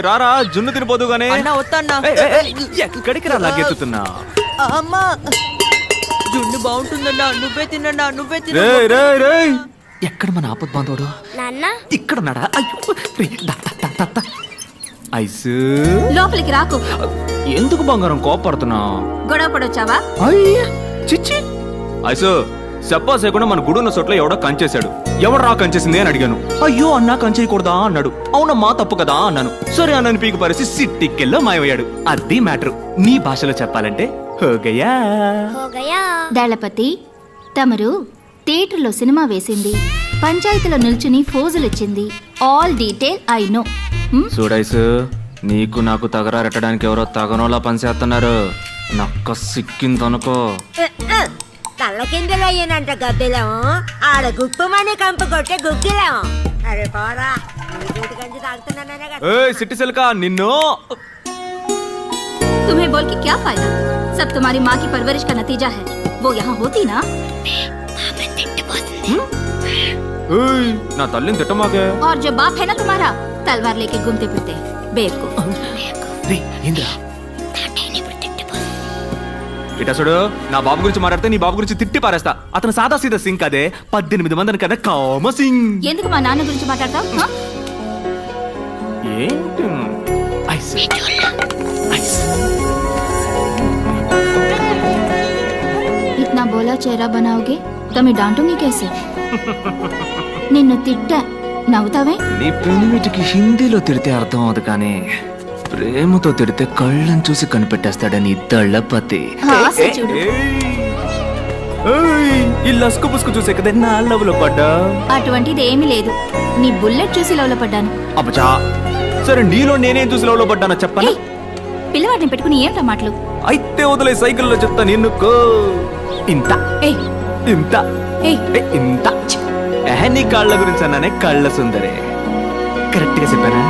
రారా జున్ను తినిపోదు గానే అన్న వద్దన్నా. ఎక్కడికి రా లాగెత్తుతున్నా. అమ్మా. జున్ను బాగుంటుందన్నా నువ్వే తినన్నా నువ్వే తిన రేయ్ రేయ్ రేయ్. ఎక్కడ మన ఆపద్ బాంధవుడు? నాన్న. ఇక్కడ ఉన్నాడా? అయ్యో రేయ్, దా, దా, దా, దా, దా. ఐసు. లోపలికి రాకు. ఎందుకు బంగారం కోపడుతున్నా గొడవ పడొచ్చావా? అయ్యా చిచ్చి. ఐసు. చెప్పా చేయకుండా మన గుడున్న చోట్ల ఎవడో కంచేశాడు. ఎవడు రా కంచేసింది అని అడిగాను. అయ్యో అన్నా కంచేయకూడదా అన్నాడు. అవునమ్మా తప్పు కదా అన్నాను. సరే అన్నని పీకు పరిసి సిట్టికెల్లో మాయమయ్యాడు. అది మ్యాటర్. నీ భాషలో చెప్పాలంటే హోగయా దళపతి తమరు థియేటర్లో సినిమా వేసింది. పంచాయతీలో నిల్చుని ఫోజులిచ్చింది. All detail I know. చూడైసు నీకు నాకు తగరారెట్టడానికి ఎవరో తగనోలా పనిచేస్తున్నారు నక్క సిక్కిందనుకో. తల్ల కిందలు అయ్యానంట గద్దెలం ఆడ గుప్పమని కంపు కొట్టే గుగ్గిలం అరే పోరా నీ గూటి గంజి తాగుతున్నాననే కదా ఏయ్ సిట్టి సిల్కా నిన్ను तुम्हें बोल के क्या फायदा सब तुम्हारी माँ की परवरिश का नतीजा है वो यहाँ होती ना ఏయ్, నా తల్లిని తిట్టమాకే और जो बाप है ना तुम्हारा तलवार लेके घूमते फिरते बेवकूफ ఇట ఇటసుడు నా బాబు గురించి మాట్లాడితే నీ బాబు గురించి తిట్టి పారేస్తా. అతను సాదా సీదా సింగ్ అదే. పద్దెనిమిది మందిని కదా కామ సింగ్ ఎందుకు మా నాన్న గురించి మాట్లాడతా బోలా చేరా బనావుగే తమి డాంటు కేసే. నిన్ను తిట్టా. నవ్వుతావే? నీ పెనిమిటికి హిందీలో తిడితే అర్థం అవుతుంది కానీ ప్రేమతో తిడితే కళ్ళని చూసి కనిపెట్టేస్తాడని దళ్ళపతి ఆశ చూడు. ఈ లస్కు పుస్కు చూసే కదా నా లవ్లో పడ్డా? అటువంటిది ఏమీ లేదు. నీ బుల్లెట్ చూసి లవ్లో పడ్డాను. అబ్బచా సరే నీలో నేనేం చూసి లవ్లో పడ్డానో చెప్పనా? ఏయ్, పిల్లవాడిని పెట్టుకుని ఏంటా మాటలు? అయితే వదిలే సైకిల్లో చెప్తాను ఎన్నుకో ఇంత. ఏయ్. ఇంత. ఏయ్. ఏ, ఇంత. ఏహ, నీ కాళ్ళ గురించి అన్నానే కళ్ళ సుందరే. కరెక్ట్గా చెప్పానా?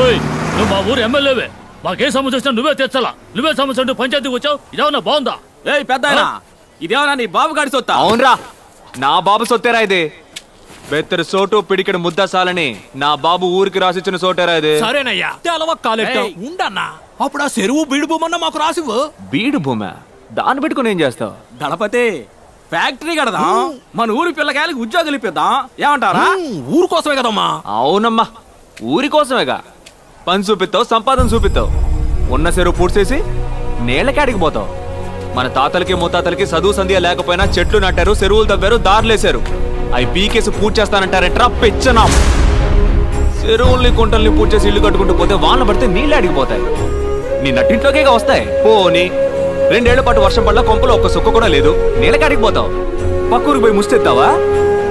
ఓయ్ నువ్వు మా ఊరు ఎమ్మెల్యేవే. మాకే సమస్య వచ్చినా నువ్వే తెచ్చాలా. నువ్వే సమస్య అంటూ పంచాయతీకి వచ్చావు? ఇదేమన్నా బాగుందా? ఏయ్ పెద్ద ఇదేమన్నా నీ బాబు గాడి సొత్తా? అవునరా. నా బాబు సొత్తేరా ఇది? బెత్తరు సోటు పిడికెడు ముద్ద సాలని నా బాబు ఊరికి రాసిచ్చిన సోటేరా ఇది? సరేనయ్యా. తెలవ కాలెట్ట. ఏయ్. ఉండన్నా. అప్పుడు ఆ చెరువు బీడు బొమ్మన్న మాకు రాసివ్వు? బీడు భూమి దాన్ని పెట్టుకుని ఏం చేస్తావు? దళపతి ఫ్యాక్టరీ కడదాం? మన ఊరి పిల్లకాయలకి ఉద్యోగాలు ఇప్పిద్దాం. ఏమంటారా? ఊరు కోసమే కదమ్మా. అవునమ్మా. ఊరి కోసమేగా. పని చూపిస్తావు సంపాదన చూపిస్తావు. ఉన్న చెరువు పూడ్చేసి నేలకాడికి పోతావు. మన తాతలకి ముత్తాతలకి చదువు సంధ్య లేకపోయినా చెట్లు నాటారు చెరువులు తవ్వారు దారులేశారు అవి పీకేసి పూడ్చేస్తానంటారంటరా పెచ్చనా చెరువుల్ని కుంటల్ని పూడ్చేసి ఇల్లు కట్టుకుంటూ పోతే వాన పడితే నీళ్ళు అడిగిపోతాయి నీ నట్టింట్లోకే వస్తాయి. పోని రెండేళ్ళ పాటు వర్షం పడ్డ కొంపలో ఒక్క సుక్క కూడా లేదు. నీళ్ళకాడికి పోతావు. పక్కూరికి పోయి ముస్తెత్తావా?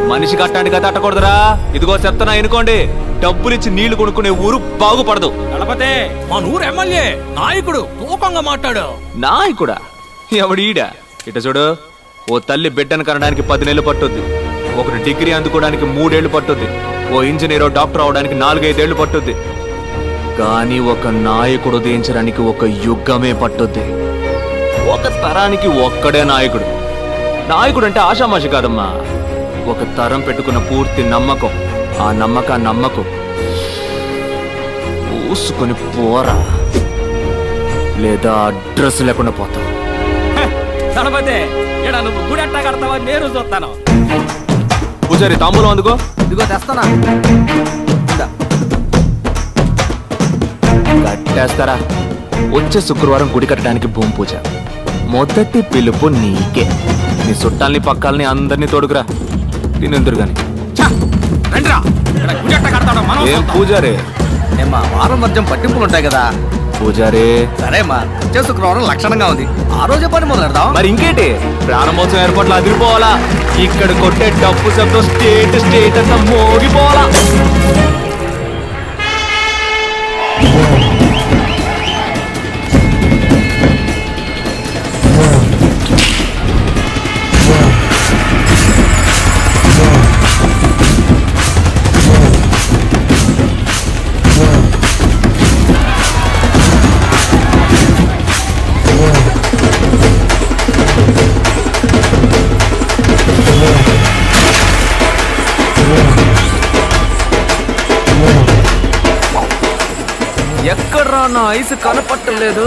మనిషి కట్టానికి కదా అట్టకూడదురా. ఇదిగో చెప్తానా ఎనుకోండి డబ్బులిచ్చి నీళ్ళు కొనుక్కునే ఊరు బాగుపడదు. దళపతి మన ఊరు ఎమ్మెల్యే నాయకుడు తూకంగా మాట్లాడు. నాయకుడా? ఎవడీడ? ఇట చూడు. ఓ తల్లి బిడ్డను కనడానికి పది నెలలు పట్టుద్ది. ఒకటి డిగ్రీ అందుకోవడానికి మూడేళ్ళు పట్టుద్ది. ఓ ఇంజనీరో డాక్టర్ అవడానికి నాలుగైదేళ్ళు పట్టుద్ది. కానీ ఒక నాయకుడు ఉదయించడానికి ఒక యుగమే పట్టుద్ది. ఒక తరానికి ఒక్కడే నాయకుడు. నాయకుడు అంటే ఆషామాషి కాదమ్మా. ఒక తరం పెట్టుకున్న పూర్తి నమ్మకం. ఆ నమ్మక నమ్మకం. పూసుకొని పోరా. లేదా అడ్రస్ లేకుండా ఇక్కడ నువ్వు నేను చూస్తాను. పూజారి తాంబూలం అందుకో. ఇదిగో తెస్తానా కట్టేస్తారా? వచ్చే శుక్రవారం గుడి కట్టడానికి భూమి పూజ. మొదటి పిలుపు నీకే. నీ చుట్టాల్ని పక్కాలని అందరినీ తోడుకురా. తినెందురు గాని? ఏం. పూజారే? వారం పట్టింపులు ఉంటాయి కదా. పూజారే? సరేమ్మా వచ్చే శుక్రవారం లక్షణంగా ఉంది. ఆ రోజే పని మొదలు పెడదాం మరి ఇంకేంటి? ప్రారంభోత్సవం ఏర్పాట్లు అదిరిపోవాలా? ఇక్కడ కొట్టే డబ్బు శబ్దం స్టేట్ స్టేట్ అంతా మోగిపోవాలా? నా ఐస్ కనపట్టలేదు.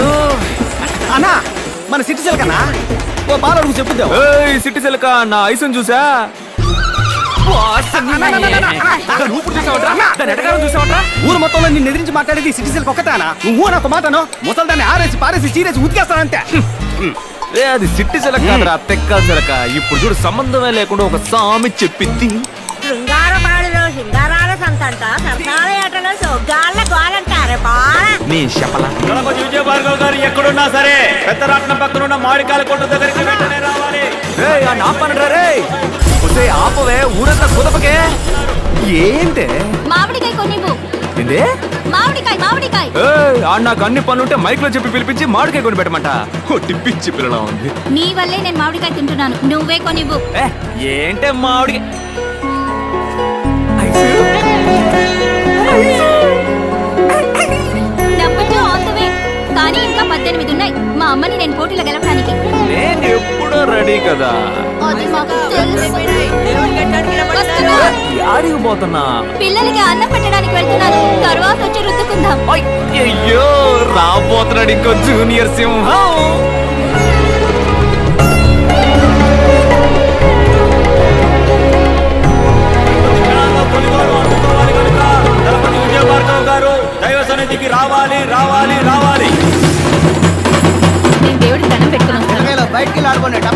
అన్నా మన సిటిజన్ కన్నా ఓ బాల అడుగు చెప్పుద్దాం. ఏయ్ సిట్టి సిలక నా ఐస్ చూసా? ఊరు మొత్తంలో నిన్ను ఎదిరించి మాట్లాడేది సిటిజన్ ఒక్కతానా నువ్వు నాకు మాటను? ముసలి దాన్ని ఆరేసి పారేసి చీరేసి ఉతికేస్తానంతే రే అది సిట్టి సిలక కాదురా తెక్క సిలక. ఇప్పుడు చూడు సంబంధమే లేకుండా ఒక సామి చెప్పింది శృంగారపాడులో శృంగారాల సంతంట సరసాల ఏటలో సొగ్గాళ్ళ గోలంటారే బాల నీ శపల విజయ భార్గవ్ గారు ఎక్కడున్నా సరే పెద్దరాట్నం పక్కన ఉన్న మామిడికాయల కొట్ట దగ్గరికి వెంటనే రావాలి. ఆ రే? ఒసే ఆపవే ఊరంతా కుదపకే. ఏంటే? మామిడికాయ కొనివ్వు. ఏందే? మామిడికాయ మామిడికాయ. ఏయ్ ఆడ నాకు అన్ని పనులుంటే మైక్లో చెప్పి పిలిపించి మామిడికాయ కొని పెట్టమంట. టిప్పిచ్చి పిల్లలా ఉంది. నీ వల్లే నేను మామిడికాయ తింటున్నాను. నువ్వే కొనివ్వు. ఏ ఏంటే మామిడి కానీ ఇంకా పద్దెనిమిది ఉన్నాయి. మా అమ్మని నేను పోటీలో గెలవడానికి. నేను ఎప్పుడూ రెడీ కదా. అది మాకు తెలుసు. ఆడికి పోతున్నా. పిల్లలకి అన్నం పెట్టడానికి వెళ్తున్నాను తర్వాత వచ్చి రుద్దుకుందాం. అయ్యయ్యో రాబోతున్నాడు ఇంకో జూనియర్ సింహం. gonna